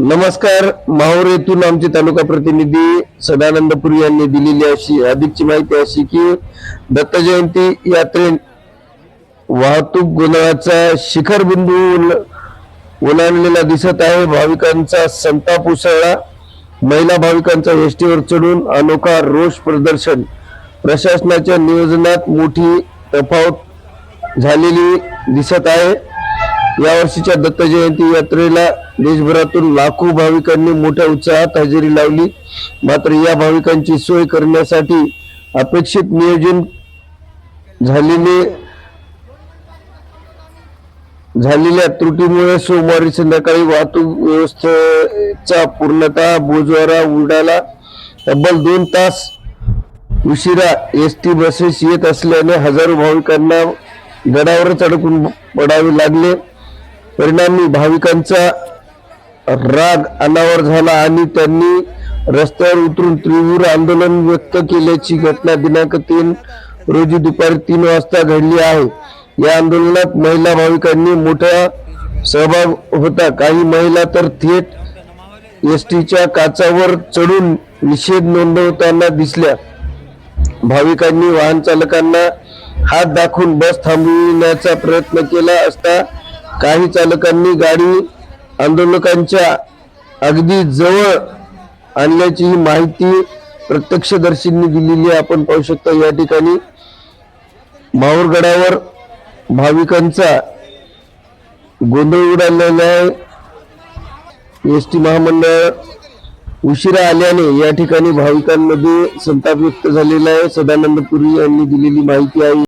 नमस्कार माहूर येथून आमचे तालुका प्रतिनिधी सदानंदपुरी यांनी दिलेली अशी अधिकची माहिती अशी की दत्त जयंती यात्रे वाहतूक गोंधळाचा शिखर बिंदू ओलांडलेला दिसत आहे. भाविकांचा संताप उसळला. महिला भाविकांचा एसटीवर चढून अनोखा रोष प्रदर्शन. प्रशासनाच्या नियोजनात मोठी तफावत झालेली दिसत आहे. यावर्षीच्या दत्त जयंती यात्रेला देशभरातून लाखो भाविकांनी मोठ्या उत्साहात हजेरी लावली. मात्र या भाविकांची सोय करण्यासाठी अपेक्षित नियोजन झालेले झालेल्या त्रुटीमुळे सोमवारी संध्याकाळी वाहतूक व्यवस्थेचा पूर्णतः बोजवारा उडाला. तब्बल दोन तास उशिरा एस टी बसेस येत असल्याने हजारो भाविकांना गडावरच अडकून पडावे लागले. परिणामी भाविकांचा राग अनावर झाला आणि त्यांनी रस्त्यावर उतरून तीव्र आंदोलन व्यक्त केल्याची घटना दिनांक तीन रोजी दुपारी तीन वाजता घडली आहे. या आंदोलनात महिला भाविकांनी मोठा सहभाग होता. काही महिला तर थेट एस टीच्या काचावर चढून निषेध नोंदवताना दिसल्या. भाविकांनी वाहन चालकांना हात दाखवून बस थांबविण्याचा प्रयत्न केला असता काही चालकांनी गाडी आंदोलकांच्या अगदी जवळ आणल्याची ही माहिती प्रत्यक्षदर्शींनी दिलेली आपण पाहू शकता या ठिकाणी माहूरगडावर भाविकांचा गोंधळ उडालेला आहे. एस टी महामंडळ उशिरा आल्याने या ठिकाणी भाविकांमध्ये संताप व्यक्त झालेला आहे. सदानंद पुरी यांनी दिलेली माहिती आहे.